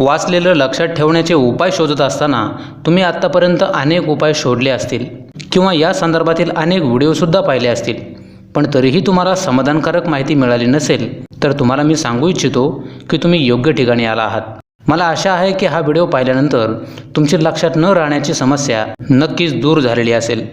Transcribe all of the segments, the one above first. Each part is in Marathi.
वाचलेलं लक्षात ठेवण्याचे उपाय शोधत असताना तुम्ही आत्तापर्यंत अनेक उपाय शोधले असतील किंवा या संदर्भातील अनेक व्हिडिओसुद्धा पाहिले असतील. पण तरीही तुम्हाला समाधानकारक माहिती मिळाली नसेल तर तुम्हाला मी सांगू इच्छितो की तुम्ही योग्य ठिकाणी आला आहात. मला आशा आहे की हा व्हिडिओ पाहिल्यानंतर तुमची लक्षात न राहण्याची समस्या नक्कीच दूर झालेली असेल.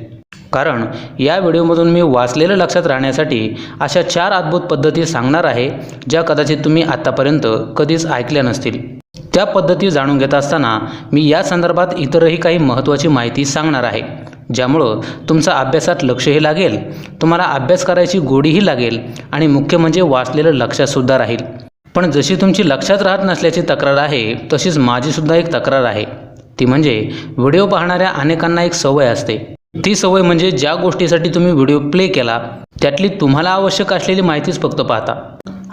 कारण या व्हिडिओमधून मी वाचलेलं लक्षात राहण्यासाठी अशा चार अद्भुत पद्धती सांगणार आहे ज्या कदाचित तुम्ही आत्तापर्यंत कधीच ऐकल्या नसतील. त्या पद्धती जाणून घेत असताना मी या संदर्भात इतरही काही महत्त्वाची माहिती सांगणार आहे ज्यामुळं तुमचं अभ्यासात लक्षही लागेल तुम्हाला अभ्यास करायची गोडीही लागेल आणि मुख्य म्हणजे वाचलेलं लक्षातसुद्धा राहील. पण जशी तुमची लक्षात राहत नसल्याची तक्रार आहे तशीच माझीसुद्धा एक तक्रार आहे. ती म्हणजे व्हिडिओ पाहणाऱ्या अनेकांना एक सवय असते. ती सवय म्हणजे ज्या गोष्टीसाठी तुम्ही व्हिडिओ प्ले केला त्यातली तुम्हाला आवश्यक असलेली माहितीच फक्त पाहता.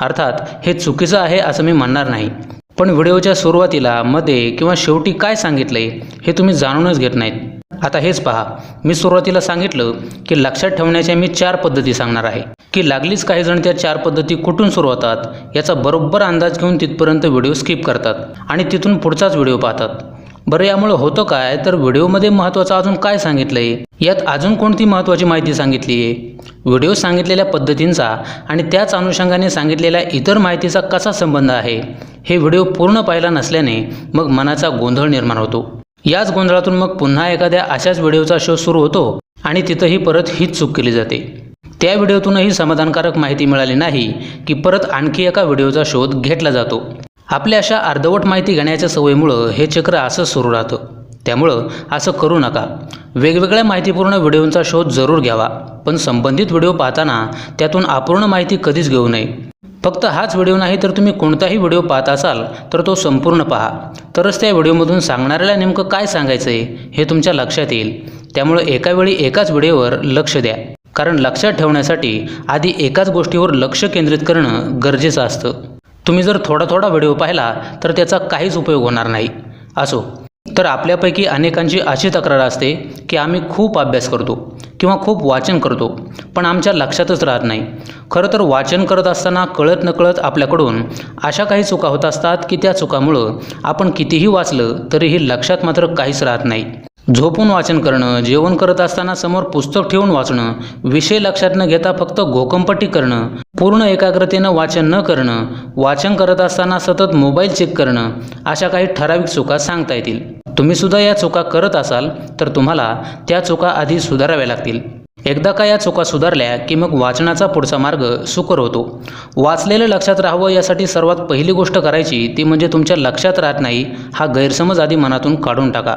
अर्थात हे चुकीचं आहे असं मी म्हणणार नाही. पण व्हिडिओच्या सुरुवातीला मध्ये किंवा शेवटी काय सांगितलंय हे तुम्ही जाणूनच घेत नाहीत. आता हेच पहा. मी सुरुवातीला सांगितलं की लक्षात ठेवण्याच्या मी चार पद्धती सांगणार आहे. की लागलीच काही जण त्या चार पद्धती कुठून सुरू होतात याचा बरोबर अंदाज घेऊन तिथपर्यंत व्हिडिओ स्किप करतात आणि तिथून पुढचाच व्हिडिओ पाहतात. बरं यामुळे होतं काय? तर व्हिडिओमध्ये महत्त्वाचं अजून काय सांगितलं आहे यात अजून कोणती महत्त्वाची माहिती सांगितली आहे व्हिडिओ सांगितलेल्या पद्धतींचा आणि त्याच अनुषंगाने सांगितलेल्या इतर माहितीचा कसा संबंध आहे? हे व्हिडिओ पूर्ण पाहिला नसल्याने मग मनाचा गोंधळ निर्माण होतो. याच गोंधळातून मग पुन्हा एखाद्या अशाच व्हिडिओचा शो सुरू होतो आणि तिथंही परत हीच चूक केली जाते. त्या व्हिडिओतूनही समाधानकारक माहिती मिळाली नाही की परत आणखी एका व्हिडिओचा शोध घेतला जातो. आपल्या अशा अर्धवट माहिती घेण्याच्या सवयीमुळं हे चक्र असं सुरू राहतं. त्यामुळं असं करू नका. वेगवेगळ्या माहितीपूर्ण व्हिडिओंचा शोध जरूर घ्यावा. पण संबंधित व्हिडिओ पाहताना त्यातून अपूर्ण माहिती कधीच घेऊ नये. फक्त हाच व्हिडिओ नाही तर तुम्ही कोणताही व्हिडिओ पाहत असाल तर तो संपूर्ण पहा. तरच त्या व्हिडिओमधून सांगणाऱ्याला नेमकं काय सांगायचं आहे हे तुमच्या लक्षात येईल. त्यामुळे एका वेळी एकाच व्हिडिओवर लक्ष द्या. कारण लक्षात ठेवण्यासाठी आधी एकाच गोष्टीवर लक्ष केंद्रित करणं गरजेचं असतं. तुम्ही जर थोडा थोडा व्हिडिओ पाहिला तर त्याचा काहीच उपयोग होणार नाही. असो. तर आपल्यापैकी अनेकांची अशी तक्रार असते की आम्ही खूप अभ्यास करतो किंवा खूप वाचन करतो पण आमच्या लक्षातच राहत नाही. खरं तर वाचन करत असताना कळत नकळत आपल्याकडून अशा काही चुका होत असतात की त्या चुकामुळं आपण कितीही वाचलं तरीही लक्षात मात्र काहीच राहत नाही. झोपून वाचन करणं जेवण करत असताना समोर पुस्तक ठेवून वाचणं विषय लक्षात न घेता फक्त घोकंपट्टी करणं पूर्ण एकाग्रतेनं वाचन न करणं वाचन करत असताना सतत मोबाईल चेक करणं अशा काही ठराविक चुका सांगता येतील. तुम्ही सुद्धा या चुका करत असाल तर तुम्हाला त्या चुका आधी सुधाराव्या लागतील. एकदा का या चुका सुधारल्या की मग वाचनाचा पुढचा मार्ग सुकर होतो. वाचलेलं लक्षात राहावं यासाठी सर्वात पहिली गोष्ट करायची ती म्हणजे तुमच्या लक्षात राहत नाही हा गैरसमज आधी मनातून काढून टाका.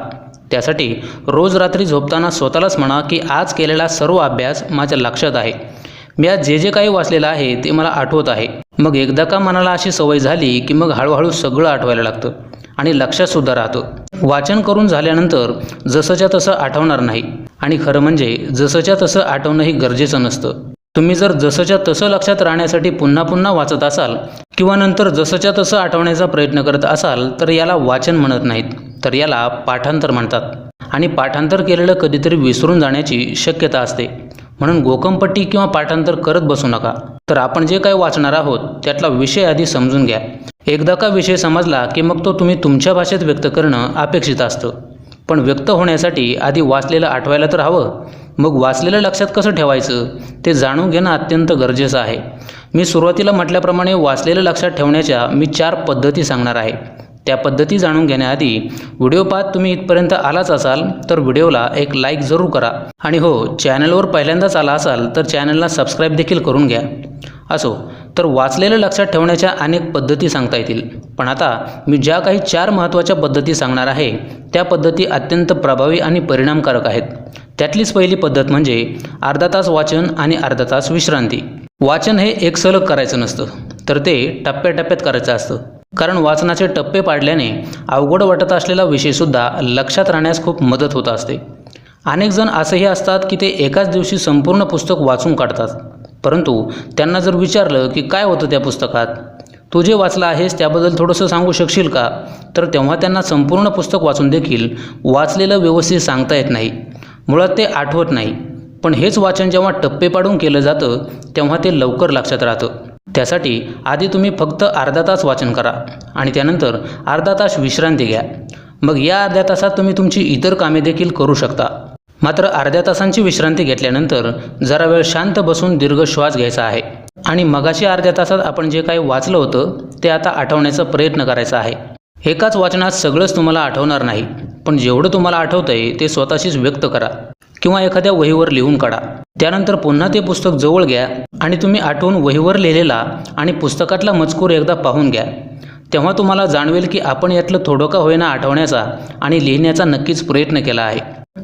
त्यासाठी रोज रात्री झोपताना स्वतःलाच म्हणा की आज केलेला सर्व अभ्यास माझ्या लक्षात आहे. मी आज जे जे काही वाचलेलं आहे ते मला आठवत आहे. मग एकदा का मनाला अशी सवय झाली की मग हळूहळू सगळं आठवायला लागतं आणि लक्षातसुद्धा राहतं. वाचन करून झाल्यानंतर जसंच्या तसं आठवणार नाही. आणि खरं म्हणजे जसंच्या तसं आठवणंही गरजेचं नसतं. तुम्ही जर जसंच्या तसं लक्षात राहण्यासाठी पुन्हा पुन्हा वाचत असाल किंवा नंतर जसंच्या तसं आठवण्याचा प्रयत्न करत असाल तर याला वाचन म्हणत नाहीत. तर याला पाठांतर म्हणतात. आणि पाठांतर केलेलं कधीतरी विसरून जाण्याची शक्यता असते. म्हणून गोकमपट्टी किंवा पाठांतर करत बसू नका. तर आपण जे काही वाचणार आहोत त्यातला विषय आधी समजून घ्या. एकदा का विषय समजला की मग तो तुम्ही तुमच्या भाषेत व्यक्त करणं अपेक्षित असतं. पण व्यक्त होण्यासाठी आधी वाचलेलं आठवायला तर हवं. मग वाचलेलं लक्षात कसं ठेवायचं? ते जाणून घेणं अत्यंत गरजेचं आहे. मी सुरुवातीला म्हटल्याप्रमाणे वाचलेलं लक्षात ठेवण्याच्या मी चार पद्धती सांगणार आहे. त्या पद्धती जाणून घेण्याआधी व्हिडिओ पाहत तुम्ही इथपर्यंत आलाच असाल तर व्हिडिओला एक लाईक जरूर करा. आणि हो चॅनलवर पहिल्यांदाच आला असाल तर चॅनलला सबस्क्राईब देखील करून घ्या. असो तर वाचलेलं लक्षात ठेवण्याच्या अनेक पद्धती सांगता येतील. पण आता मी ज्या काही चार महत्त्वाच्या पद्धती सांगणार आहे त्या पद्धती अत्यंत प्रभावी आणि परिणामकारक आहेत. त्यातलीच पहिली पद्धत म्हणजे अर्धा तास वाचन आणि अर्धा तास विश्रांती. वाचन हे एक सलग करायचं नसतं तर ते टप्प्याटप्प्यात करायचं असतं. कारण वाचनाचे टप्पे पाडल्याने अवघड वाटत असलेला विषयसुद्धा लक्षात राहण्यास खूप मदत होत असते. अनेक जण असेही असतात की ते एकाच दिवशी संपूर्ण पुस्तक वाचून काढतात. परंतु त्यांना जर विचारलं की काय होतं त्या पुस्तकात? तू जे वाचलं आहेस त्याबद्दल थोडंसं सांगू शकशील का? तर तेव्हा त्यांना संपूर्ण पुस्तक वाचून देखील वाचलेलं व्यवस्थित सांगता येत नाही. मुळात ते आठवत नाही. पण हेच वाचन जेव्हा टप्पे पाडून केलं जातं तेव्हा ते लवकर लक्षात राहतं. त्यासाठी आधी तुम्ही फक्त अर्धा तास वाचन करा आणि त्यानंतर अर्धा तास विश्रांती घ्या. मग या अर्ध्या तासात तुम्ही तुमची इतर कामे देखील करू शकता. मात्र अर्ध्या तासांची विश्रांती घेतल्यानंतर जरा वेळ शांत बसून दीर्घ श्वास घ्यायचा आहे. आणि मगाशी अर्ध्या तासात आपण जे काही वाचलं होतं ते आता आठवण्याचा प्रयत्न करायचा आहे. एकाच वाचनात सगळंच तुम्हाला आठवणार नाही पण जेवढं तुम्हाला आठवतं आहे ते स्वतःशीच व्यक्त करा किंवा एखाद्या वहीवर लिहून काढा. त्यानंतर पुन्हा ते पुस्तक जवळ घ्या आणि तुम्ही आठवून वहीवर लिहिलेला आणि पुस्तकातला मजकूर एकदा पाहून घ्या. तेव्हा तुम्हाला जाणवेल की आपण यातलं थोडं का होईना आठवण्याचा आणि लिहिण्याचा नक्कीच प्रयत्न केला आहे.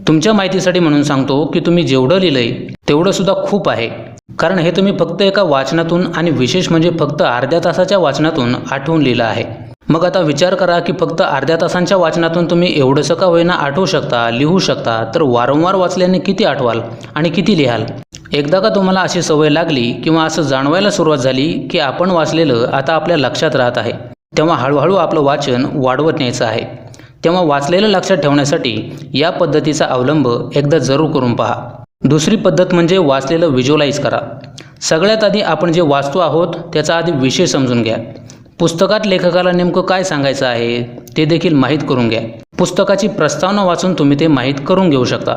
तुमच्या माहितीसाठी म्हणून सांगतो की तुम्ही जेवढं लिहिलंय तेवढंसुद्धा खूप आहे. कारण हे तुम्ही फक्त एका वाचनातून आणि विशेष म्हणजे फक्त अर्ध्या तासाच्या वाचनातून आठवून लिहिलं आहे. मग आता विचार करा की फक्त अर्ध्या तासांच्या वाचनातून तुम्ही एवढंसं का होईना आठवू शकता लिहू शकता? तर वारंवार वाचल्याने किती आठवाल आणि किती लिहाल? एकदा का तुम्हाला अशी सवय लागली किंवा असं जाणवायला सुरुवात झाली की आपण वाचलेलं आता आपल्या लक्षात राहत आहे तेव्हा हळूहळू आपलं वाचन वाढवत न्यायचं आहे. तेव्हा वाचलेलं लक्षात ठेवण्यासाठी या पद्धतीचा अवलंब एकदा जरूर करून पहा. दुसरी पद्धत म्हणजे वाचलेलं व्हिज्युअलाइज करा. सगळ्यात आधी आपण जे वाचतो आहोत त्याचा आधी विषय समजून घ्या. पुस्तकात लेखकाला नेमकं काय सांगायचं आहे ते देखील माहीत करून घ्या. पुस्तकाची प्रस्तावना वाचून तुम्ही ते माहीत करून घेऊ शकता.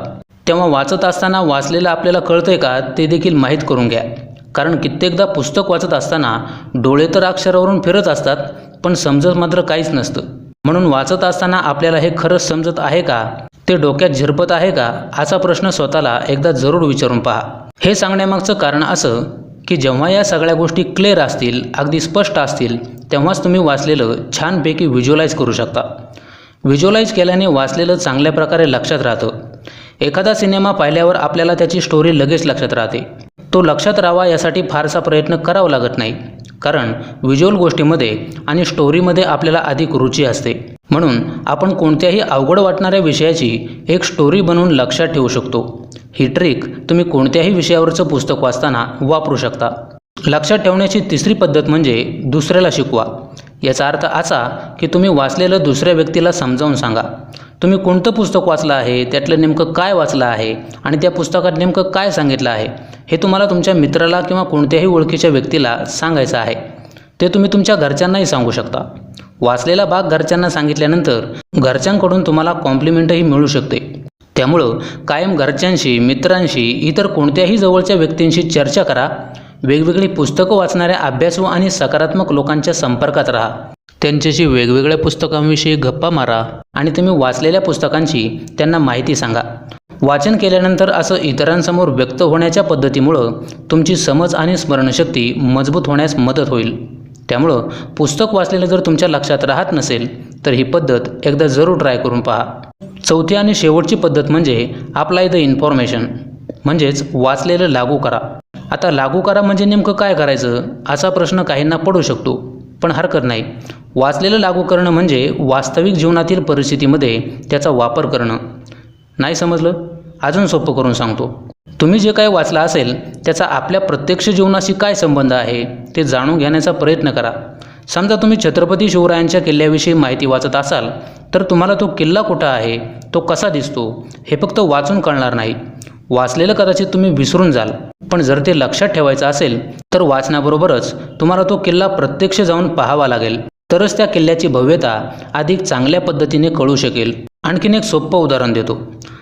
तेव्हा वाचत असताना वाचलेलं आपल्याला कळतंय का ते देखील माहीत करून घ्या. कारण कित्येकदा पुस्तक वाचत असताना डोळे तर अक्षरावरून फिरत असतात पण समजत मात्र काहीच नसतं. म्हणून वाचत असताना आपल्याला हे खरंच समजत आहे का ते डोक्यात झिरपत आहे का असा प्रश्न स्वतःला एकदा जरूर विचारून पहा. हे सांगण्यामागचं कारण असं की जेव्हा या सगळ्या गोष्टी क्लिअर असतील अगदी स्पष्ट असतील तेव्हाच तुम्ही वाचलेलं छानपैकी व्हिज्युअलाइज करू शकता. व्हिज्युअलाइज केल्याने वाचलेलं चांगल्या प्रकारे लक्षात राहतं. एखादा सिनेमा पाहिल्यावर आपल्याला त्याची स्टोरी लगेच लक्षात राहते. तो लक्षात राहावा यासाठी फारसा प्रयत्न करावा लागत नाही. कारण व्हिज्युअल गोष्टीमध्ये आणि स्टोरीमध्ये आपल्याला अधिक रुची असते. म्हणून आपण कोणत्याही अवघड वाटणाऱ्या विषयाची एक स्टोरी बनवून लक्षात ठेवू शकतो. ही ट्रिक तुम्ही कोणत्याही विषयावरचं पुस्तक वाचताना वापरू शकता. लक्षात ठेवण्याची तिसरी पद्धत म्हणजे दुसऱ्याला शिकवा. याचा अर्थ असा की तुम्ही वाचलेलं दुसऱ्या व्यक्तीला समजावून सांगा. तुम्ही कोणतं पुस्तक वाचलं आहे त्यातलं नेमकं काय वाचलं आहे आणि त्या पुस्तकात नेमकं काय सांगितलं आहे हे तुम्हाला तुमच्या मित्राला किंवा कोणत्याही ओळखीच्या व्यक्तीला सांगायचं आहे. ते तुम्ही तुमच्या घरच्यांनाही सांगू शकता. वाचलेला भाग घरच्यांना सांगितल्यानंतर घरच्यांकडून तुम्हाला कॉम्प्लिमेंटही मिळू शकते. त्यामुळं कायम घरच्यांशी मित्रांशी इतर कोणत्याही जवळच्या व्यक्तींशी चर्चा करा. वेगवेगळी पुस्तकं वाचणाऱ्या अभ्यासू आणि सकारात्मक लोकांच्या संपर्कात राहा. त्यांच्याशी वेगवेगळ्या पुस्तकांविषयी गप्पा मारा आणि तुम्ही वाचलेल्या पुस्तकांची त्यांना माहिती सांगा. वाचन केल्यानंतर असं इतरांसमोर व्यक्त होण्याच्या पद्धतीमुळं तुमची समज आणि स्मरणशक्ती मजबूत होण्यास मदत होईल. त्यामुळं पुस्तक वाचलेलं जर तुमच्या लक्षात राहत नसेल तर ही पद्धत एकदा जरूर ट्राय करून पहा. चौथी आणि शेवटची पद्धत म्हणजे अप्लाय द इन्फॉर्मेशन म्हणजेच वाचलेलं लागू करा. आता लागू करा म्हणजे नेमकं काय करायचं? असा प्रश्न काहींना पडू शकतो पण हरकत नाही. वाचलेलं लागू करणं म्हणजे वास्तविक जीवनातील परिस्थितीमध्ये त्याचा वापर करणं. नाही समजलं? अजून सोपं करून सांगतो. तुम्ही जे काय वाचलं असेल त्याचा आपल्या प्रत्यक्ष जीवनाशी काय संबंध आहे ते जाणून घेण्याचा प्रयत्न करा. समजा तुम्ही छत्रपती शिवरायांच्या किल्ल्याविषयी माहिती वाचत असाल तर तुम्हाला तो किल्ला कुठं आहे तो कसा दिसतो हे फक्त वाचून कळणार नाही. वाचलेलं कदाचित तुम्ही विसरून जाल पण जर ते लक्षात ठेवायचं असेल तर वाचण्याबरोबरच तुम्हाला तो किल्ला प्रत्यक्ष जाऊन पाहावा लागेल. तरच त्या किल्ल्याची भव्यता अधिक चांगल्या पद्धतीने कळू शकेल. आणखीन एक सोपं उदाहरण देतो.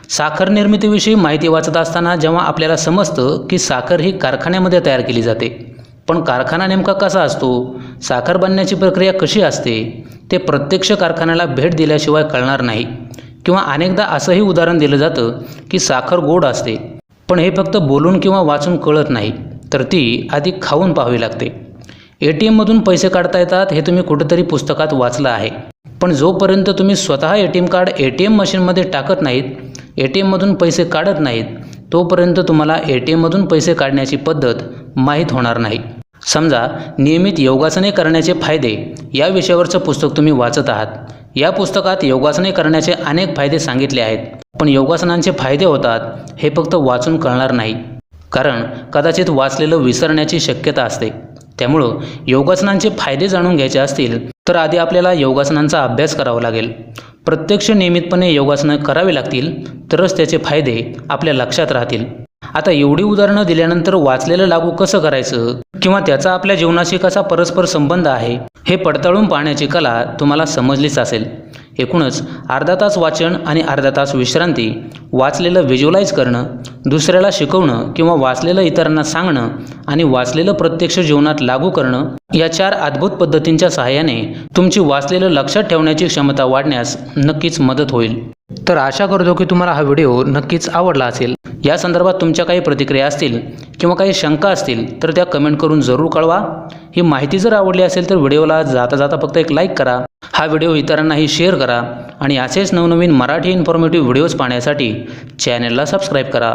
साखर निर्मितीविषयी माहिती वाचत असताना जेव्हा आपल्याला समजतं की साखर ही कारखान्यामध्ये तयार केली जाते पण कारखाना नेमका कसा असतो? साखर बनण्याची प्रक्रिया कशी असते? ते प्रत्यक्ष कारखान्याला भेट दिल्याशिवाय कळणार नाही. किंवा अनेकदा असंही उदाहरण दिलं जातं की साखर गोड असते पण हे फक्त बोलून किंवा वाचून कळत नाही तर ती आधी खाऊन पाहावी लागते. ए टी एममधून पैसे काढता येतात हे तुम्ही कुठेतरी पुस्तकात वाचलं आहे. पण जोपर्यंत तुम्ही स्वतः A T M card A T M मशीनमध्ये टाकत नाहीत ए टी एममधून पैसे काढत नाहीत तोपर्यंत तुम्हाला ए टी एममधून पैसे काढण्याची पद्धत माहीत होणार नाही. समजा नियमित योगासने करण्याचे फायदे या विषयावरचं पुस्तक तुम्ही वाचत आहात. या पुस्तकात योगासने करण्याचे अनेक फायदे सांगितले आहेत. पण योगासनांचे फायदे होतात हे फक्त वाचून कळणार नाही. कारण कदाचित वाचलेलं विसरण्याची शक्यता असते. त्यामुळं योगासनांचे फायदे जाणून घ्यायचे असतील तर आधी आपल्याला योगासनांचा अभ्यास करावा लागेल. प्रत्यक्ष नियमितपणे योगासनं करावी लागतील तरच त्याचे फायदे आपल्या लक्षात राहतील. आता एवढी उदाहरणं दिल्यानंतर वाचलेलं लागू कसं करायचं? किंवा त्याचा आपल्या जीवनाशी कसा परस्पर संबंध आहे? हे पडताळून पाहण्याची कला तुम्हाला समजलीच असेल. एकूणच अर्धा तास वाचन आणि अर्धा तास विश्रांती वाचलेलं व्हिज्युलाइज करणं दुसऱ्याला शिकवणं किंवा वाचलेलं इतरांना सांगणं आणि वाचलेलं प्रत्यक्ष जीवनात लागू करणं या चार अद्भुत पद्धतींच्या सहाय्याने तुमची वाचलेलं लक्षात ठेवण्याची क्षमता वाढण्यास नक्कीच मदत होईल. तर आशा करतो की तुम्हाला हा व्हिडिओ नक्कीच आवडला असेल. या संदर्भात तुमच्या काही प्रतिक्रिया असतील किंवा काही शंका असतील तर त्या कमेंट करून जरूर कळवा. ही माहिती जर आवडली असेल तर व्हिडिओला जाता जाता फक्त एक लाईक करा. हा व्हिडिओ इतरांनाही शेअर करा. आणि असेच नवनवीन मराठी इन्फॉर्मेटिव्ह व्हिडिओज पाहण्यासाठी चॅनलला सबस्क्राईब करा.